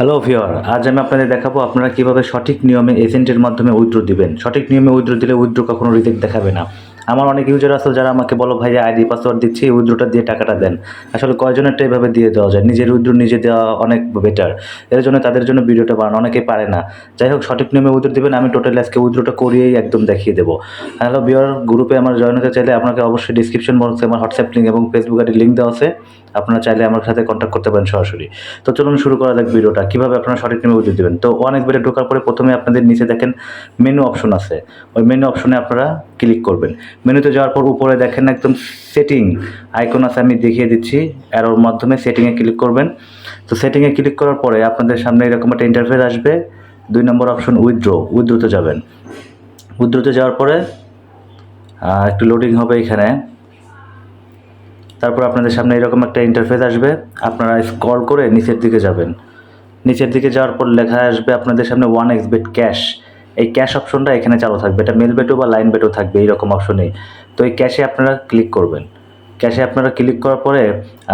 Hello viewer আজ আমি আপনাদের দেখাবো আপনারা কীভাবে সঠিক নিয়মে এজেন্টের মাধ্যমে উইথড্র দিবেন। সঠিক নিয়মে উইথড্র দিলে উইথড্র কখনো রিজেক্ট দেখাবে না। আমার অনেক ইউজার আছে যারা আমাকে বলো, ভাই আইডি পাসওয়ার্ড দিচ্ছি উইথড্রটা দিয়ে টাকাটা দেন। আসলে কয়জনেরটা এভাবে দিয়ে দেওয়া যায়? নিজের উইথড্র নিজে দেওয়া অনেক বেটার এর জন্য তাদের জন্য ভিডিওটা বানানো অনেকে পারে না। যাই হোক, সঠিক নিয়মে উইথড্র দেবেন, আমি টোটালি আজকে উইথড্রটা করিয়েই একদম দেখিয়ে দেবো। হ্যালো বিয়ার গ্রুপে আমার জয়েন হতে চাইলে আপনাকে অবশ্যই ডিসক্রিপশন বক্সে আমার হোয়াটসঅ্যাপ লিঙ্ক এবং ফেসবুক আইডি লিঙ্ক দেওয়া আছে। আপনারা চাইলে আমার সাথে কন্ট্যাক্ট করতে পারেন সরাসরি। তো চলুন শুরু করা যাক ভিডিওটা। কীভাবে আপনারা সঠিক নিয়মে উত্তর দেবেন? তো অনেক বেড়ে ঢোকার পরে প্রথমে আপনাদের নিচে দেখেন মেনু অপশন আছে। ওই মেনু অপশনে আপনারা ক্লিক করবেন। মেনুতে যাওয়ার পর উপরে দেখেন একদম সেটিং আইকন আছে, আমি দেখিয়ে দিচ্ছি। অ্যারোর মাধ্যমে সেটিংয়ে ক্লিক করবেন। তো সেটিংয়ে ক্লিক করার পরে আপনাদের সামনে এরকম একটা ইন্টারফেস আসবে। দুই নম্বর অপশন উইথড্র উইথড্রতে যাবেন। উইথড্রতে যাওয়ার পরে একটু লোডিং হবে এখানে। তারপর আপনাদের সামনে এরকম একটা ইন্টারফেস আসবে। আপনারা স্ক্রল করে নিচের দিকে যাবেন। নিচের দিকে যাওয়ার পর লেখা আসবে আপনাদের সামনে ওয়ান এক্স বেট ক্যাশ এই ক্যাশ অপশনটা এখানে চালু থাকবে। এটা মেল বেটো বা লাইন বেটও থাকবে, এইরকম অপশনেই তো এই ক্যাশে আপনারা ক্লিক করবেন। ক্যাশে আপনারা ক্লিক করার পরে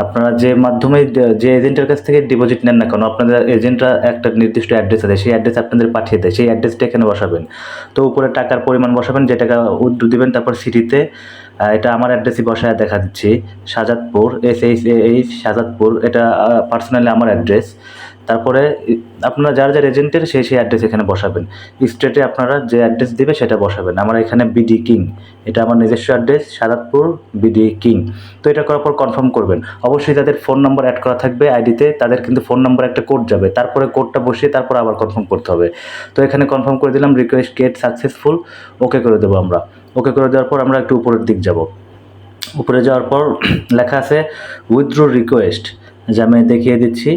আপনারা যে মাধ্যমে যে এজেন্টের কাছ থেকে ডিপোজিট নেন না কেন, আপনাদের এজেন্টরা একটা নির্দিষ্ট অ্যাড্রেস আছে সেই অ্যাড্রেস আপনাদের পাঠিয়ে দেয়। সেই অ্যাড্রেসটা এখানে বসাবেন। তো উপরে টাকার পরিমাণ বসাবেন, যে টাকা উদ্দু দিবেন, তারপর সিটিতে এটা আমার অ্যাড্রেসই বসায় দেখা দিচ্ছি। Sajadpur S H H Sajadpur, এটা পার্সোনালি আমার অ্যাড্রেস তারপরে আপনারা যার যার এজেন্টের সেই সেই অ্যাড্রেস এখানে বসাবেন। স্টেটে আপনারা যে অ্যাড্রেস দিবে সেটা বসাবেন। আমার এখানে বিডি কিং এটা আমার নিজস্ব অ্যাড্রেস সাদাতপুর বিডি কিং তো এটা করার পর কনফার্ম করবেন। অবশ্যই তাদের ফোন নাম্বার অ্যাড করা থাকবে আইডিতে তাদের কিন্তু ফোন নাম্বার একটা কোড যাবে। তারপরে কোডটা বসিয়ে তারপর আবার কনফার্ম করতে হবে। তো এখানে কনফার্ম করে দিলাম রিকোয়েস্ট গেট সাকসেসফুল ওকে করে দেবো আমরা। ওকে করে দেওয়ার পর আমরা একটু উপরের দিক যাব। উপরে যাওয়ার পর লেখা আছে উইথড্র রিকোয়েস্ট যে আমি দেখিয়ে দিচ্ছি।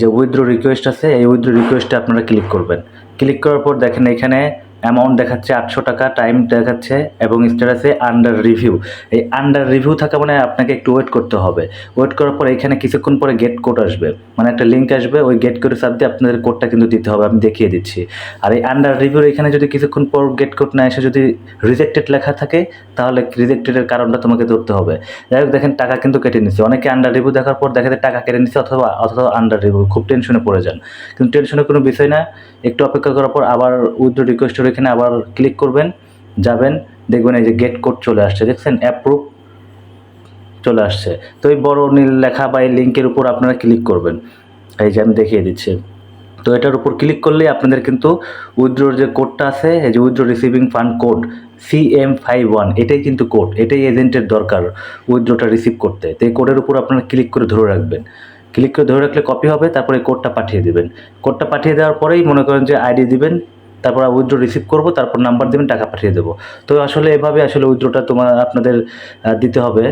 যে উইথড্র রিকোয়েস্ট আছে, এই উইথড্র রিকোয়েস্টে আপনারা ক্লিক করবেন। ক্লিক করার পর দেখেন এখানে অ্যামাউন্ট দেখাচ্ছে আটশো টাকা টাইম দেখাচ্ছে এবং স্ট্যাটাসে আন্ডার রিভিউ এই আন্ডার রিভিউ থাকা মানে আপনাকে একটু ওয়েট করতে হবে। ওয়েট করার পর এখানে কিছুক্ষণ পরে গেট কোড আসবে। মানে একটা লিঙ্ক আসবে, ওই গেট কোডের সাথে আপনাদের কোডটা কিন্তু দিতে হবে, আমি দেখিয়ে দিচ্ছি। আর এই আন্ডার রিভিউর এখানে যদি কিছুক্ষণ পর গেট কোড না এসে যদি রিজেক্টেড লেখা থাকে, তাহলে রিজেক্টেডের কারণটা তোমাকে ধরতে হবে। যাই হোক, দেখেন টাকা কিন্তু কেটে নিচ্ছে। অনেকে আন্ডার রিভিউ দেখার পর দেখা যায় টাকা কেটে নিচ্ছে অথবা অথবা আন্ডার রিভিউ খুব টেনশনে পড়ে যান। কিন্তু টেনশনের কোনো বিষয় না। একটু অপেক্ষা করার পর আবার উইথড্র রিকোয়েস্টের এখানে আবার ক্লিক করবেন, যাবেন, দেখবেন এই যে গেট কোড চলে আসছে, দেখছেন অ্যাপ্রুভ চলে আসছে। তো এই বড় নীল লেখা বা এই লিঙ্কের উপর আপনারা ক্লিক করবেন। এই যে আমি দেখিয়ে দিচ্ছি। তো এটার উপর ক্লিক করলেই আপনাদের কিন্তু উইথড্রোর যে কোডটা আছে, এই যে withdraw receiving fund code C M five one এটাই কিন্তু কোড এটাই এজেন্টের দরকার উইথড্রোটা রিসিভ করতে। তো এই কোডের উপর আপনারা ক্লিক করে ধরে রাখবেন। ক্লিক করে ধরে রাখলে কপি হবে, তারপরে কোডটা পাঠিয়ে দেবেন। কোডটা পাঠিয়ে দেওয়ার পরেই মনে করেন যে আইডি দিবেন তারপর উইথড্রো রিসিভ করব, তারপর নাম্বার দেবেন, টাকা পাঠিয়ে দেবো। তো আসলে এভাবে আসলে উইথড্রোটা তোমার, আপনাদের দিতে হবে।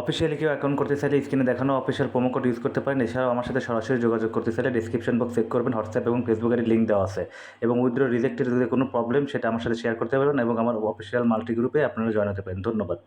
অফিসিয়ালি কেউ অ্যাকাউন্ট করতে চাইলে স্ক্রিনে দেখানো অফিসিয়াল প্রোমো কোড ইউজ করতে পারেন। এছাড়াও আমার সাথে সরাসরি যোগাযোগ করতে চাইলে ডিসক্রিপশন বক্স চেক করবেন হোয়াটসঅ্যাপ এবং ফেসবুকের লিঙ্ক দেওয়া আছে। এবং উইথড্র রিজেক্টের যদি কোনো প্রবলেম সেটা আমার সাথে শেয়ার করতে পারেন এবং আমার অফিসিয়াল মাল্টি গ্রুপে আপনারা জয়েন হতে পারেন। ধন্যবাদ।